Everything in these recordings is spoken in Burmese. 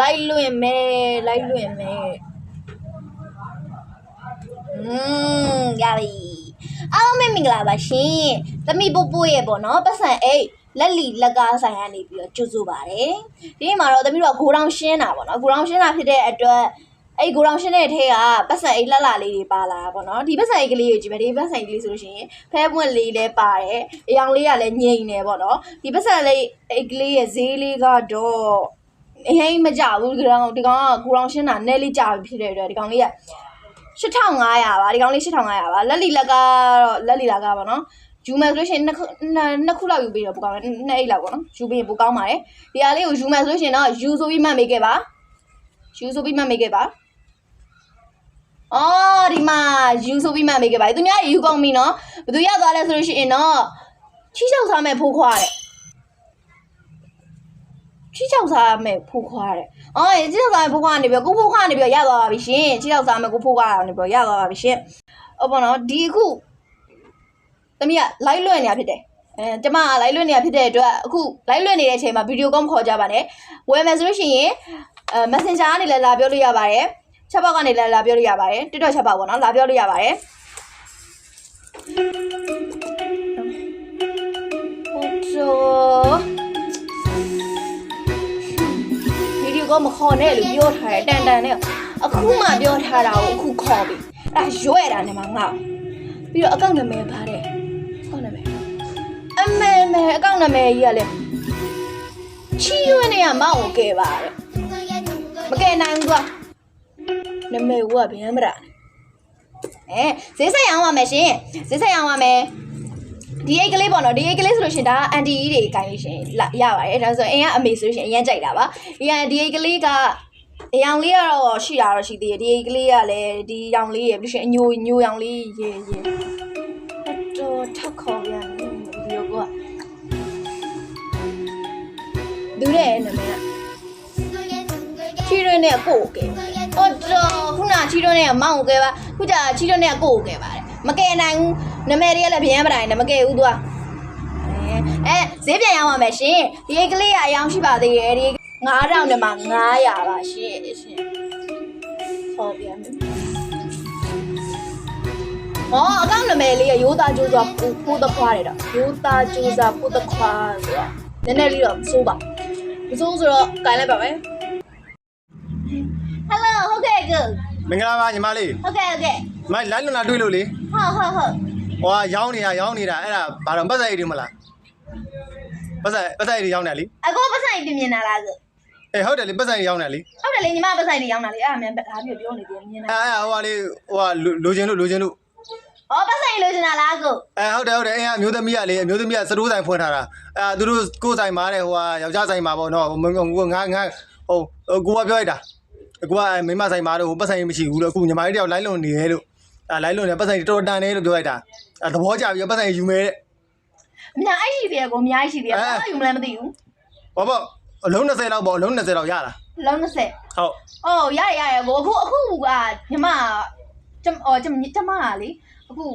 လိုက်လွင့်မယ်လိုက်လွင့်မယ်อืมရပြီအားလုံးပဲမင်္ဂလာပါရှင်သမီးပို့ပို့ရဲ့ပေါ့နော်ပတ်စံအိတ်လက်လီလက်ကားဆိုင်ကနေပြီးတော့ကြိုးစိုးပါတယ်ဒီနေ့မှာတော့သမီးတို့ကဂိုးတောင်ရှင်းတာပေါ့နော်ဂိုးတောင်ရှင်းတာဖြစ်တဲ့အတွက်အဲ့ဂိုးတောင်ရှင်းတဲ့ထဲကပတ်စံအိတ်လက်လာလေးတွေပါလာတာပေါ့နော်ဒီပတ်စံအိတ်ကလေးကိုကြည့်မယ်ဒီပတ်စံအိတ်ကလေးဆိုလို့ရှိရင်ဖဲပွင့်လေးလည်းပါတယ်အယောင်လေးကလည်းငိမ့်နေပေါ့နော်ဒီပတ်စံလေးအိတ်ကလေးရဲ့ဈေးလေးကတော့ အရင်မကြဘူးဒီကောင်ဒီကောင်ကကိုရောင်ရှင်းတာနဲလေးကြာပြီဖြစ်တဲ့အတွက်ဒီကောင်လေးက8500ပါဒီကောင်လေး8500ပါလက်လီလက်ကတော့လက်လီလက်ကားပါနော်ယူမယ်ဆိုလို့ရှိရင်နှစ်ခုနှစ်နှစ်ခုလောက်ယူပေးတော့ပိုကောင်းတယ်နှစ်အိတ်လောက်ပေါ့နော်ယူပေးရင်ပိုကောင်းပါတယ်ဒီဟာလေးကိုယူမယ်ဆိုလို့ရှိရင်တော့ယူဆိုပြီးမှတ်မိခဲ့ပါယူဆိုပြီးမှတ်မိခဲ့ပါအော်ဒီမှာယူဆိုပြီးမှတ်မိခဲ့ပါသူများယူကောင်းပြီနော်ဘယ်သူရသွားလဲဆိုလို့ရှိရင်တော့ချီချောက်စားမဲ့ဖိုးခွားတဲ့ ချီချောက်စားမယ်ဖိုးခွားတဲ့။အော်ချီချောက်စားမယ်ဖိုးခွားနေပြီကိုဖိုးခွားနေပြီရသွားပါပြီရှင်။ချီချောက်စားမယ်ကိုဖိုးခွားနေပြီရသွားပါပြီရှင်။ဟုတ်ပါတော့ဒီအခုသမီးက live လွှင့်နေတာဖြစ်တယ်။အဲကျမက live လွှင့်နေတာဖြစ်တဲ့အတွက်အခု live လွှင့်နေတဲ့အချိန်မှာ video call မခေါ်ကြပါနဲ့။ဝယ်မယ်ဆိုလို့ရှိရင်အဲ messenger ကနေလည်းလာပြောလို့ရပါတယ်။ချက်ပေါက်ကနေလည်းလာပြောလို့ရပါတယ်။ TikTok ချက်ပေါက်ပေါ့နော်လာပြောလို့ရပါတယ်။ ဗီဒီယိုကမခေါ်နဲ့လို့ပြောထားတယ်တန်တန်နဲ့အခုမှပြောထားတာကိုအခုခေါ်ပြီအဲရွဲ့တာနဲ့မှငါ့ပြီးတော့အကောင့်နာမည်ပါတယ်အကောင့်နာမည်အမေမေအကောင့်နာမည်ကြီးကလည်းချီရွေးနေရမောက်ကိုကဲပါတယ်မကဲနိုင်ဘူးကွာနာမည်ကဗျမ်းမရာအဲဈေးဆိုင်အောင်ပါမယ်ရှင်ဈေးဆိုင်အောင်ပါမယ် ဒီအိတ်ကလေးပေါ့နော်ဒီအိတ်ကလေးဆိုလို့ရှရင်ဒါအန်တီကြီးတွေကိုင်လို့ရှရင်လာရပါတယ်ဒါဆိုရင်အင်ကအမေဆိုလို့ရှရင်အရင်ကြိုက်တာပါဒီအဒီအိတ်ကလေးကအရောင်လေးကတော့ရှိတာတော့ရှိသေးတယ်ဒီအိတ်ကလေးကလည်းဒီရောင်လေးရပြီးလို့ရှရင်အညိုညိုရောင်လေးရေရေတော့ထက်ခေါ်ပြန်ဒီလိုကဒူတဲ့နာမည်ကချီရွေးနဲ့ကိုကိုကဲအော်တော့ခုနချီရွေးနဲ့မောင်ကိုကဲပါခုကျချီရွေးနဲ့ကိုကိုကဲပါတယ်မကဲနိုင်ဘူး နာမည်တွေကလည်းဗျမ်းပတိုင်းနဲ့မကဲဘူးသူကအဲဈေးပြန်ရအောင်ပါမယ်ရှင်ဒီအိတ်ကလေးကအယောင်ရှိပါသေးတယ်ဒီ9000နဲ့မှ900ပါရှင်ရှင်ဟောပြန်မယ်ဟောအကောင့်နာမည်လေးကရိုးသားကျိုးစွာပူပူတခွားတယ်တော့ရိုးသားကျိုးစွာပူတခွားဆိုတော့နည်းနည်းလေးတော့မစိုးပါမစိုးဆိုတော့ကြိုင်လိုက်ပါမယ် Hello ဟုတ်ကဲ့ကူမင်္ဂလာပါညီမလေးဟုတ်ကဲ့ဟုတ်ကဲ့မလိုက်လွန်လာတွေ့လို့လေဟုတ်ဟုတ်ဟုတ် ဟွာရောင်းနေတာရောင်းနေတာအဲ့ဒါဘာတော့ပတ်စံအိတ်တွေမလားပတ်စံပတ်စံအိတ်တွေရောင်းတယ်လေအကိုပတ်ဆိုင်ပြင်မြင်တာလားကူအေးဟုတ်တယ်လေပတ်စံအိတ်ရောင်းတယ်လေဟုတ်တယ်လေညီမပတ်ဆိုင်တွေရောင်းတာလေအဲ့ဒါမြန်ဒါပြပြောနေတယ်မြင်တာအဲ့အဲ့ဟိုဟာလေးဟိုဟာလိုချင်လို့လိုချင်လို့။အော်ပတ်ဆိုင်လိုချင်တာလားကိုအဲဟုတ်တယ်ဟုတ်တယ်အဲ့အမျိုးသမီးကလေအမျိုးသမီးကစတိုးဆိုင်ဖွင့်ထားတာအဲသူတို့ကိုယ်ဆိုင်မှာတဲ့ဟိုဟာယောက်ျားဆိုင်မှာပေါ့နော်ဟိုငါငါဟိုကိုကပြောလိုက်တာကိုကမိမဆိုင်မှာတော့ဟိုပတ်စံအိတ်မရှိဘူးလို့အခုညီမလေးတယောက်လိုက်လွန်နေတယ်လို့အဲလိုက်လွန်နေပတ်စံအိတ်တော်တန်တယ်လို့ပြောလိုက်တာ အဲသဘောကျပြီပတ်စံအိတ်ယူမယ်တဲ့။အများကြီးရှိသေးတယ်ကိုအများကြီးရှိသေးတယ်အဲ။ဘာယူမလဲမသိဘူးဘာပေါ့အလုံး20လောက်ပေါ့အလုံး20လောက်ရလား။လုံး20ဟုတ်။အော်ရရရကိုအခုအခုကညီမကျမအော်ကျမကျမကလေအခု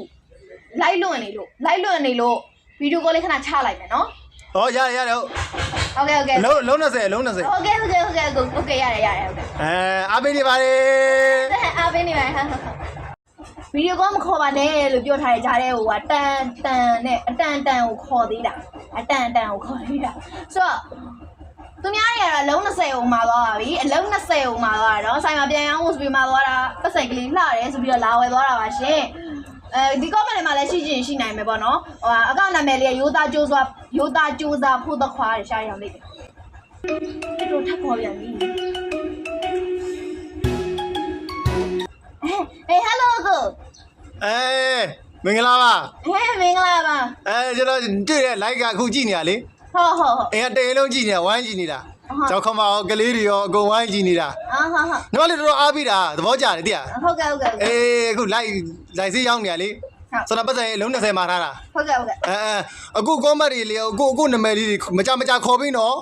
လိုက်လွန်နေလို့လိုက်လွန်နေလို့ဗီဒီယိုကောလေးခဏချလိုက်မယ်နော်ဟောရရရတယ်ဟုတ်။ဟုတ်ကဲ့ဟုတ်ကဲ့အလုံးအလုံး20အလုံး20ဟုတ်ကဲ့ဟုတ်ကဲ့ဟုတ်ကဲ့ကိုဟုတ်ကဲ့ရတယ်ရတယ်ဟုတ်ကဲ့အဲအားပေးနေပါလေ။အားပေးနေပါဟာဟာ ဗီဒီယိုကောမခေါ်ပါနဲ့လို့ပြောထားတဲ့ကြားတဲ့ဟိုကတန်တန်နဲ့အတန်တန်ကိုခေါ်သေးတာအတန်တန်ကိုခေါ်သေးတာဆိုတော့သူများတွေကတော့အလုံး20ကိုမှာသွားပါပြီအလုံး20ကိုမှာသွားတာနော်ဆိုင်မှာပြန်ရောင်းဖို့ဆိုပြီးမှာသွားတာပတ်စိတ်ကလေးလှတယ်ဆိုပြီးတော့လာဝယ်သွားတာပါရှင်အဲဒီ comment တွေမှာလည်းရှိချင်ရှိနိုင်မယ်ပေါ့နော်ဟိုအကောင့်နာမည်လေးကရိုးသားကြိုးစွာရိုးသားကြိုးစားဖို့သခွားတယ်ရှားရအောင်လေးဒီလိုထပ်ခေါ်ပြန်ပြီအေး hello ကို အဲမင်္ဂလာပါဟဲ့မင်္ဂလာပါအဲကျွန်တော်တွေ့တဲ့ like ကအခုကြည့်နေရလေဟုတ်ဟုတ်ဟုတ်အင်ကတရင်လုံးကြည့်နေတာဝိုင်းကြည့်နေတာဟုတ်ကျောက်ခမရောကလေးတွေရောအကုန်ဝိုင်းကြည့်နေတာအာဟုတ်ဟုတ်ညီမလေးတော်တော်အားပေးတာသဘောကျတယ်တိရဟုတ်ကဲ့ဟုတ်ကဲ့ဟုတ်ကဲ့အေးအခု like like စေးရောက်နေရလေဆိုတော့ပတ်စံအလုံး20မှာထားတာဟုတ်ကဲ့ဟုတ်ကဲ့အဲအဲအခု comment တွေလေအခုအခုနာမည်လေးတွေမကြမကြခေါ်ပြီးနော်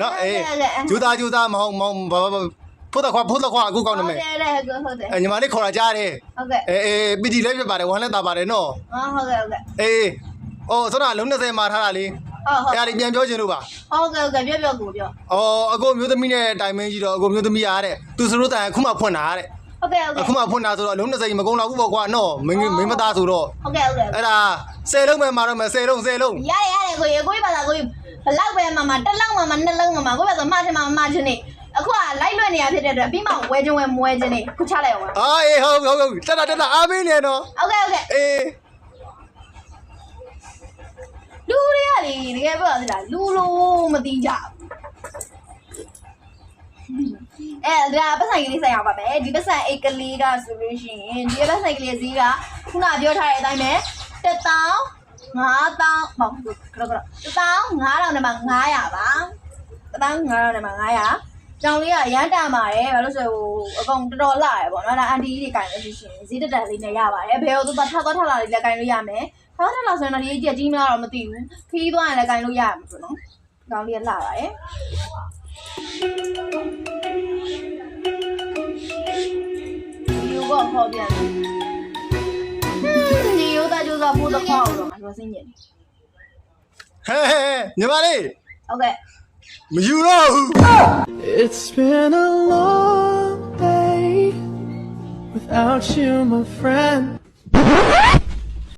နော်အေးကျူသားကျူသားမဟုတ်မဟုတ်ဘာဘာ ဖို့တော့ခွာဖို့တော့ခွာအခုကောင်းနာမည်ဟုတ်တယ်ဟုတ်တယ်အဲညီမလေးခေါ်တာကြားတယ်ဟုတ်ကဲ့အေးအေးပီတီလည်းဖြစ်ပါတယ်ဝမ်းလည်းတာပါတယ်နော်အာဟုတ်ကဲ့ဟုတ်ကဲ့အေးအိုးဆိုတော့လုံး20မှာထားတာလေဟုတ်အဲ့ဒါလေးပြန်ပြောချင်လို့ပါဟုတ်ကဲ့ဟုတ်ကဲ့ပြောပြောကိုပြောအော်အကိုမျိုးသမီးနဲ့တိုင်မင်းကြီးတော့အကိုမျိုးသမီးရတဲ့သူစရိုးတိုင်အခုမှဖွင့်တာတဲ့ဟုတ်ကဲ့ဟုတ်ကဲ့အခုမှဖွင့်တာဆိုတော့အလုံး20မကုန်တော့ဘူးပေါ့ကွာနော်မင်းမင်းမသားဆိုတော့ဟုတ်ကဲ့ဟုတ်ကဲ့အဲ့ဒါ10လုံးပဲမှာတော့မယ်10လုံး10လုံးရရရတယ်ကိုရကိုရပါလားကိုရဘလောက်ပဲမှမတစ်လုံးမှမနှစ်လုံးမှမကိုရဆိုမှချင်မှမမှချင်နေ အခုကလိုက်လွှင့်နေရဖြစ်တဲ့အတွက်ပြီးမှဝဲချင်းဝဲမွဲချင်းနေခုချလိုက်အောင်ပါအာအေးဟုတ်ဟုတ်ဟုတ်တက်တာတက်တာအားပေးနေနော်ဟုတ်ကဲ့ဟုတ်ကဲ့အေးလူတွေကလေတကယ်ပြောရတာလူလိုမသိကြဘူးအဲဒါပတ်ဆိုင်ကလေးဆိုင်အောင်ပါပဲဒီပတ်ဆိုင်အိတ်ကလေးကဆိုလို့ရှိရင်ဒီပတ်ဆိုင်ကလေးဈေးကခုနပြောထားတဲ့အတိုင်းပဲတစ်တောင်း9000မဟုတ်ဘူးခရခရတစ်တောင်း9000နဲ့မှ900ပါတစ်တောင်း9000နဲ့မှ900 ကြောင်လေးကရမ်းတန်ပါတယ်ဘာလို့ဆိုဟိုအကောင်တော်တော်လာရယ်ပေါ့နော်ဒါအန်တီကြီးတွေကင်လို့ရှိရင်ဈေးတက်တက်လေးနဲ့ရပါတယ်ဘယ်လိုသူထပ်တော့ထပ်လာလေးလည်းကင်လို့ရမယ်ထပ်ထပ်လာဆိုရင်တော့ဒီကြီးကြီးမလားတော့မသိဘူးခီးသွားရင်လည်းကင်လို့ရမှာဆိုနော်ကောင်းလေးကလာပါတယ်ဒီကိုခေါ်ပြန်ဒီရိုးသားကြိုးစားဖို့တော့ခေါ်တော့မှာဆိုစင်းညင်ဟဲဟဲညီမလေးဟုတ်ကဲ့ မယူတော့ဘူး It's been a long day without you my friend.